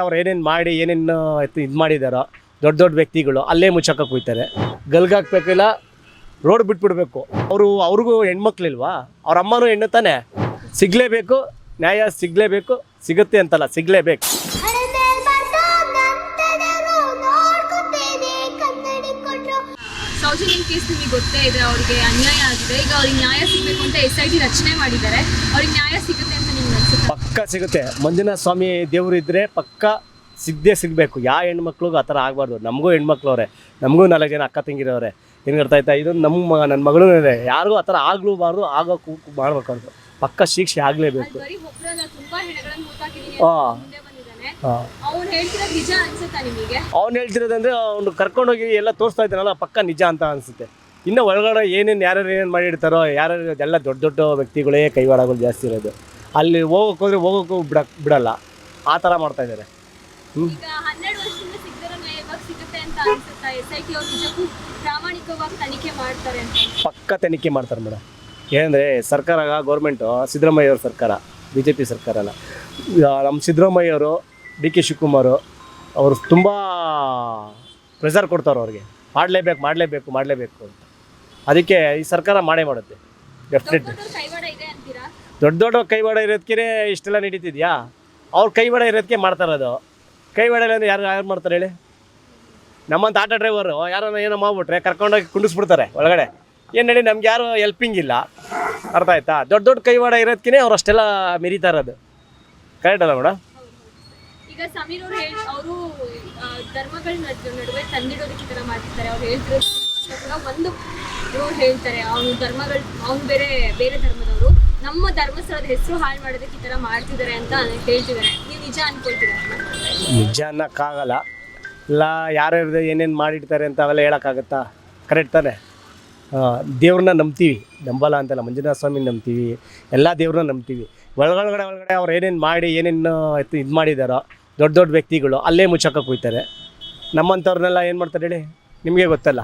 ಅವ್ರು ಏನೇನು ಮಾಡಿ, ಏನೇನು ಇದು ಮಾಡಿದಾರೋ, ದೊಡ್ಡ ದೊಡ್ಡ ವ್ಯಕ್ತಿಗಳು ಅಲ್ಲೇ ಮುಚ್ಚಕ್ಕೆ ಕೂಯ್ತಾರೆ. ಗಲ್ಗಾಕ್ಬೇಕಿಲ್ಲ ರೋಡ್ ಬಿಟ್ಬಿಡ್ಬೇಕು. ಅವರು, ಅವ್ರಿಗೂ ಹೆಣ್ಮಕ್ಳಿಲ್ವಾ? ಅವ್ರ ಅಮ್ಮನೂ ಹೆಣ್ಣು ತಾನೆ. ಸಿಗಲೇಬೇಕು, ನ್ಯಾಯ ಸಿಗಲೇಬೇಕು, ಸಿಗುತ್ತೆ ಅಂತಲ್ಲ, ಸಿಗಲೇಬೇಕು. ಸೌಜನ್ಯನ್ ಕೇಸ್ ನಿಮಗೆ ಗೊತ್ತೇ ಇದೆ ಅವ್ರಿಗೆ ಅನ್ಯಾಯ ಆಗಿದೆ. ಈಗ ಅವ್ರಿಗೆ ನ್ಯಾಯ ಸಿಗಬೇಕು ಅಂತ ಎಸ್ ಐ ಟಿ ರಚನೆ ಮಾಡಿದ್ದಾರೆ. ಅವ್ರಿಗೆ ನ್ಯಾಯ ಸಿಗುತ್ತೆ ಅಂತ ನಿಮ್ಗೆ ಅನ್ಸುತ್ತೆ? ಪಕ್ಕ ಸಿಗುತ್ತೆ. ಮಂಜುನಾಥ ಸ್ವಾಮಿ ದೇವರು ಇದ್ದರೆ ಪಕ್ಕ ಸಿಗದೆ ಸಿಗಬೇಕು. ಯಾವ ಹೆಣ್ಮಕ್ಳಿಗೂ ಆ ಥರ ಆಗಬಾರ್ದು. ನಮಗೂ ಹೆಣ್ಮಕ್ಳವ್ರೆ. ಅವರೇ ನಮಗೂ ನಾಲ್ಕು ಜನ ಅಕ್ಕ ತಂಗಿರವ್ರೆ. ಏನು ಅರ್ಥ ಆಯ್ತಾ? ಇದು ನಮ್ಮ ಮಗ ನನ್ನ ಮಗಳೂ ಇದೆ. ಯಾರಿಗೂ ಆ ಥರ ಆಗ್ಲೂಬಾರ್ದು ಆಗೋಕ್ಕೂ ಮಾಡ್ಬೇಕು ಪಕ್ಕ ಶಿಕ್ಷೆ ಆಗಲೇಬೇಕು. ಹಾ. ಅವ್ನು ಹೇಳ್ತಿರೋದು ನಿಜ ಅನ್ಸುತ್ತಾ ನಿಮಗೆ? ಅವ್ನು ಹೇಳ್ತಿರೋದಂದ್ರೆ ಅವ್ನು ಕರ್ಕೊಂಡೋಗಿ ಎಲ್ಲ ತೋರಿಸ್ತಾ ಇದ್ದಾನಲ್ಲ ಪಕ್ಕ ನಿಜ ಅಂತ ಅನಿಸುತ್ತೆ. ಇನ್ನು ಒಳಗಡೆ ಏನೇನು ಯಾರ್ಯಾರು ಏನೇನು ಮಾಡಿರ್ತಾರೋ ಯಾರ್ಯಾರು ಎಲ್ಲ ದೊಡ್ಡ ದೊಡ್ಡ ವ್ಯಕ್ತಿಗಳೇ ಕೈವಾಡಗಳು ಜಾಸ್ತಿ ಇರೋದು. ಅಲ್ಲಿ ಹೋಗೋಕೆ ಹೋದ್ರೆ ಹೋಗೋಕ್ಕೂ ಬಿಡ ಬಿಡಲ್ಲ. ಆ ಥರ ಮಾಡ್ತಾ ಇದ್ದಾರೆ. ಈಗ ಹನ್ನೆರಡು ವರ್ಷದಿಂದ ಸಿಗದಿರೋ ನ್ಯಾಯ ಇವಾಗ ಸಿಗುತ್ತೆ ಅಂತ ಅನ್ಸುತ್ತಾ? ಎಸ್ ಐ ಟಿ ಅವ್ರು ನಿಜಕ್ಕೂ ಪ್ರಾಮಾಣಿಕವಾಗಿ ತನಿಖೆ ಮಾಡ್ತಾರೆ ಅಂತ. ಪಕ್ಕ ತನಿಖೆ ಮಾಡ್ತಾರೆ ಮೇಡಮ್ ಏನಂದರೆ ಸರ್ಕಾರ ಗೌರ್ಮೆಂಟು ಸಿದ್ದರಾಮಯ್ಯ ಅವ್ರ ಸರ್ಕಾರ ಬಿ ಜೆ ಪಿ ಸರ್ಕಾರನ ನಮ್ಮ ಸಿದ್ದರಾಮಯ್ಯ ಅವರು ಡಿ ಕೆ ಶಿವಕುಮಾರ್ ಅವರು ತುಂಬ ಪ್ರೆಸರ್ ಕೊಡ್ತಾರೆ ಅವ್ರಿಗೆ. ಮಾಡಲೇಬೇಕು ಮಾಡಲೇಬೇಕು ಮಾಡಲೇಬೇಕು ಅಂತ. ಅದಕ್ಕೆ ಈ ಸರ್ಕಾರ ಮಾಡೇ ಮಾಡುತ್ತೆ. ಡೆಫಿನೆಟ್ ದೊಡ್ಡ ದೊಡ್ಡ ದೊಡ್ಡ ಕೈವಾಡ ಇರೋದಕ್ಕೆ ಇಷ್ಟೆಲ್ಲ ನಡೀತಿದ್ಯಾ? ಅವ್ರ ಕೈವಾಡ ಇರೋದಕ್ಕೆ ಮಾಡ್ತಾರೆ ಅದು ಕೈವಾಡ ಇಲ್ಲ ಅಂದ್ರೆ ಯಾರು ಯಾರು ಮಾಡ್ತಾರೆ ಹೇಳಿ? ನಮ್ಮಂತ ಆಟೋ ಡ್ರೈವರು ಯಾರನ್ನ ಏನೋ ಮಾಡ್ಬಿಟ್ರೆ ಕರ್ಕೊಂಡೋಗಿ ಕುಂಡಿಸ್ಬಿಡ್ತಾರೆ ಒಳಗಡೆ. ಏನು ಹೇಳಿ ನಮ್ಗೆ ಯಾರು ಹೆಲ್ಪಿಂಗ್ ಇಲ್ಲ. ಅರ್ಥ ಆಯ್ತಾ? ದೊಡ್ಡ ದೊಡ್ಡ ಕೈವಾಡ ಇರೋದಕ್ಕೆ ಅವ್ರು ಅಷ್ಟೆಲ್ಲ ಮೆರೀತಾ ಇರೋದು. ಕರೆಕ್ಟ್ ಅಲ್ಲ ಮೇಡಮ್ ಈಗ ಸಮೀರ್ ಅವ್ರು ಹೇಳಿ, ಅವರು ಧರ್ಮಗಳ ನಡುವೆ ತಂದಿಡೋದಕ್ಕೆ ತರ ಮಾಡ್ತಿದ್ದಾರೆ. ಅವ್ರು ಹೇಳ್ತಿರೋದು ಕೂಡ ಒಂದು ಇವ್ರು ಹೇಳ್ತಾರೆ ಅವನು ಧರ್ಮಗಳು ಅವ್ನು ಬೇರೆ ಬೇರೆ ಧರ್ಮದವರು, ನಮ್ಮ ಧರ್ಮಸ್ಥಳದ ಹೆಸರು ಹಾಳು ಮಾಡೋದಕ್ಕೆ ಈ ಥರ ಮಾಡ್ತಿದ್ದಾರೆ ಅಂತ ಹೇಳ್ತಿದ್ದಾರೆ. ನೀವು ನಿಜ ಅನ್ಕೊಳ್ತೀರಾ? ನಿಜ ಅನ್ನೋಕ್ಕಾಗಲ್ಲ. ಇಲ್ಲ ಯಾರ್ಯಾರ್ದು ಏನೇನು ಮಾಡಿಡ್ತಾರೆ ಅಂತ ಅವೆಲ್ಲ ಹೇಳೋಕ್ಕಾಗತ್ತಾ? ಕರೆಕ್ಟ್ ತಾನೆ? ದೇವ್ರನ್ನ ನಂಬ್ತೀವಿ. ನಂಬಲ್ಲ ಅಂತಲ್ಲ, ಮಂಜುನಾಥ ಸ್ವಾಮಿ ನಂಬ್ತೀವಿ. ಎಲ್ಲ ದೇವ್ರನ್ನ ನಂಬ್ತೀವಿ. ಒಳಗಡೆ ಒಳಗಡೆ ಅವ್ರು ಏನೇನು ಮಾಡಿ, ಏನೇನು ಇದು ಮಾಡಿದಾರೋ ದೊಡ್ಡ ದೊಡ್ಡ ವ್ಯಕ್ತಿಗಳು ಅಲ್ಲೇ ಮುಚ್ಚಕ್ಕೆ ಕುಯ್ತಾರೆ. ನಮ್ಮಂಥವ್ರನ್ನೆಲ್ಲ ಏನು ಮಾಡ್ತಾರೆ ಹೇಳಿ? ನಿಮಗೆ ಗೊತ್ತಲ್ಲ.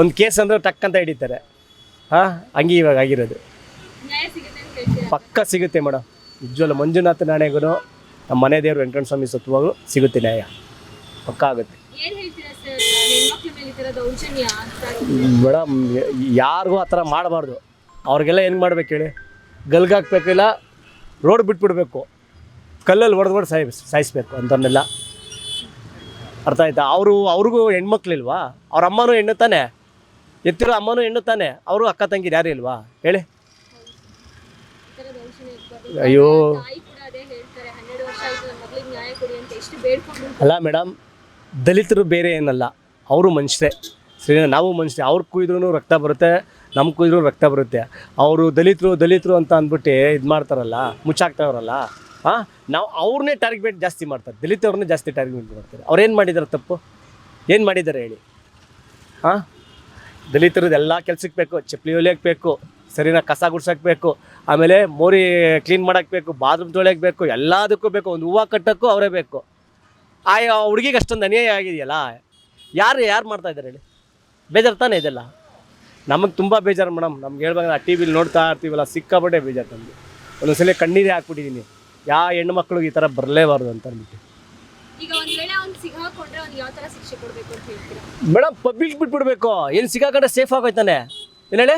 ಒಂದು ಕೇಸ್ ಅಂದರೆ ಟಕ್ ಅಂತ ಹಿಡಿತಾರೆ. ಹಾಂ ಹಂಗೆ ಇವಾಗ ಆಗಿರೋದು. ಪಕ್ಕ ಸಿಗುತ್ತೆ ಮೇಡಮ್ ಉಜ್ವಲ ಮಂಜುನಾಥ ನಾಣ್ಯಗೂ ನಮ್ಮ ಮನೆ ದೇವರು ವೆಂಕಟ ಸ್ವಾಮಿ ಸತ್ವಾಗೂ ಸಿಗುತ್ತೆ ನ್ಯಾಯ. ಪಕ್ಕ ಆಗುತ್ತೆ? ಮೇಡಮ್ ಯಾರಿಗೂ ಆ ಥರ ಮಾಡಬಾರ್ದು. ಅವ್ರಿಗೆಲ್ಲ ಏನು ಮಾಡ್ಬೇಕು ಹೇಳಿ? ಗಲ್ಗಾಕ್ಬೇಕಿಲ್ಲ ರೋಡ್ ಬಿಟ್ಬಿಡ್ಬೇಕು. ಕಲ್ಲಲ್ಲಿ ಹೊಡೆದು ಹೊಡೆದು ಸಾಯ್ ಸಾಯಿಸ್ಬೇಕು ಅಂಥವ್ರನ್ನೆಲ್ಲ ಅರ್ಥ ಆಯ್ತಾ? ಅವರು ಅವ್ರಿಗೂ ಹೆಣ್ಮಕ್ಳಿಲ್ವಾ? ಅವ್ರ ಅಮ್ಮನೂ ಹೆಣ್ಣು ತಾನೆ? ಎತ್ತಿರೋ ಅಮ್ಮನೂ ಹೆಣ್ಣು ತಾನೆ? ಅವರು ಅಕ್ಕ ತಂಗಿ ಯಾರು ಇಲ್ವಾ? ಹೇಳಿ. ಅಯ್ಯೋ. ತಾಯಿ ಕೂಡ ಅದೇ ಹೇಳ್ತಾರೆ ಹನ್ನೆರಡು ವರ್ಷ ಆಯ್ತು ನನ್ನ ನ್ಯಾಯ ಕೊಡಿ ಅಂತ ಎಷ್ಟು ಬೇಡ್ಕೊಂಡು ಅಲ್ಲ ಮೇಡಮ್ ದಲಿತರು ಬೇರೆ ಏನಲ್ಲ ಅವರು ಮನುಷ್ಯರೇ. ಸರಿ ನಾವು ಮನುಷ್ಯರೇ. ಅವ್ರು ಕುಯ್ದ್ರೂ ರಕ್ತ ಬರುತ್ತೆ ನಮ್ಮ ಕುಯ್ದ್ರೂ ರಕ್ತ ಬರುತ್ತೆ. ಅವರು ದಲಿತರು ದಲಿತರು ಅಂತ ಅಂದ್ಬಿಟ್ಟು ಇದು ಮಾಡ್ತಾರಲ್ಲ ಮುಚ್ಚಾಕ್ತಾವ್ರಲ್ಲ. ಹಾಂ ನಾವು ಅವ್ರನ್ನೇ ಟಾರ್ಗೆಟ್ ಜಾಸ್ತಿ ಮಾಡ್ತಾರೆ. ದಲಿತ ಅವ್ರನ್ನೇ ಜಾಸ್ತಿ ಟಾರ್ಗೆಟ್ ಮಾಡ್ತಾರೆ. ಅವ್ರು ಏನು ಮಾಡಿದ್ದಾರೆ ತಪ್ಪು? ಏನು ಮಾಡಿದ್ದಾರೆ ಹೇಳಿ? ಹಾಂ ದಲಿತರದ್ದು ಎಲ್ಲ ಕೆಲ್ಸಕ್ಕೆ ಬೇಕು, ಚಪ್ಪಲಿ ಹೊಲಿಯಕ್ಕೆ ಬೇಕು, ಸರಿನ ಕಸ ಗುಡ್ಸಕ್ಕೆ ಬೇಕು, ಆಮೇಲೆ ಮೋರಿ ಕ್ಲೀನ್ ಮಾಡೋಕ್ಕೆ ಬೇಕು ಬಾತ್ರೂಮ್ ತೊಳೆಯಕ್ಕೆ ಬೇಕು, ಎಲ್ಲದಕ್ಕೂ ಬೇಕು. ಒಂದು ಹೂವು ಕಟ್ಟೋಕ್ಕೂ ಅವರೇ ಬೇಕು. ಆ ಹುಡುಗಿಗೆ ಅಷ್ಟೊಂದು ಅನ್ಯಾಯ ಆಗಿದೆಯಲ್ಲ? ಯಾರು ಯಾರು ಮಾಡ್ತಾ ಇದ್ದಾರೆ ಹೇಳಿ? ಬೇಜಾರು ತಾನೇ ಇದೆಲ್ಲ? ನಮಗೆ ತುಂಬ ಬೇಜಾರು ಮೇಡಮ್. ನಮ್ಗೆ ಹೇಳ್ಬೇಕು ಟಿ ವಿಲಿ ನೋಡ್ತಾ ಇರ್ತೀವಲ್ಲ, ಸಿಕ್ಕಾಪಟ್ಟೆ ಬೇಜಾರು ನಮಗೆ. ಒಂದೊಂದ್ಸಲ ಕಣ್ಣೀರೇ ಹಾಕ್ಬಿಟ್ಟಿದ್ದೀನಿ ಯಾವ ಹೆಣ್ಣು ಮಕ್ಕಳು ಈ ಥರ ಬರಲೇಬಾರ್ದು ಅಂತ ಅಂದ್ಬಿಟ್ಟು ಮೇಡಮ್ ಪಬ್ಲಿಕ್ ಬಿಟ್ಬಿಡ್ಬೇಕು. ಏನು ಸಿಗಾಕೊಂಡ್ರೆ ಸೇಫ್ ಆಗೋಯ್ತಾನೆ? ಏನು ಹೇಳಿ?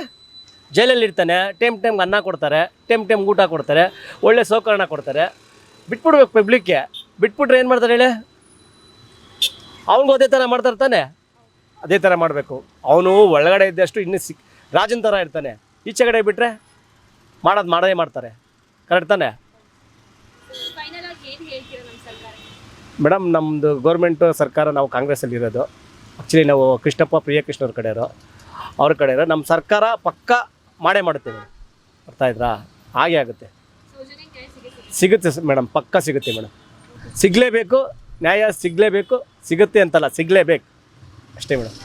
ಜೈಲಲ್ಲಿ ಇರ್ತಾನೆ. ಟೈಮ್ ಟೈಮ್ಗೆ ಅನ್ನ ಕೊಡ್ತಾರೆ. ಟೈಮ್ ಟೈಮ್ ಊಟ ಕೊಡ್ತಾರೆ. ಒಳ್ಳೆ ಸೌಕರ್ಯ ಕೊಡ್ತಾರೆ. ಬಿಟ್ಬಿಡ್ಬೇಕು ಪಬ್ಲಿಕ್ಗೆ ಬಿಟ್ಬಿಟ್ರೆ ಏನು ಮಾಡ್ತಾರೆ ಹೇಳಿ? ಅವನಿಗೂ ಅದೇ ಥರ ಮಾಡ್ತಾರೆ ತಾನೆ ಅದೇ ಥರ ಮಾಡಬೇಕು. ಅವನು ಒಳಗಡೆ ಇದ್ದಷ್ಟು ಇನ್ನೂ ಸಿಕ್ ರಾಜನ ಥರ ಇರ್ತಾನೆ. ಈಚೆಗಡೆ ಬಿಟ್ಟರೆ ಮಾಡೋದು ಮಾಡದೇ ಮಾಡ್ತಾರೆ. ಕರೆಕ್ಟ್ ತಾನೆ ಫೈನಲ್ ಆಗಿ ಏನ್ ಹೇಳ್ತೀರಾ ನಮ್ಮ ಸರ್ಕಾರ ಮೇಡಮ್ ನಮ್ಮದು ಗೌರ್ಮೆಂಟು ಸರ್ಕಾರ ನಾವು ಕಾಂಗ್ರೆಸ್ಸಲ್ಲಿ ಇರೋದು ಆ್ಯಕ್ಚುಲಿ ನಾವು ಕೃಷ್ಣಪ್ಪ ಪ್ರಿಯಕೃಷ್ಣ ಅವ್ರ ಕಡೆ ಇರೋ. ಅವ್ರ ಕಡೆಯವರು ನಮ್ಮ ಸರ್ಕಾರ ಪಕ್ಕ ಮಾಡೇ ಮಾಡುತ್ತೆ ಮೇಡಮ್. ಅರ್ಥ ಆಯ್ತಾ? ಹಾಗೆ ಆಗುತ್ತೆ. ಸಿಗುತ್ತೆ ಮೇಡಮ್, ಪಕ್ಕ ಸಿಗುತ್ತೆ ಮೇಡಮ್. ಸಿಗಲೇಬೇಕು, ನ್ಯಾಯ ಸಿಗಲೇಬೇಕು, ಸಿಗುತ್ತೆ ಅಂತಲ್ಲ, ಸಿಗಲೇಬೇಕು. ಅಷ್ಟೇ ಮೇಡಮ್.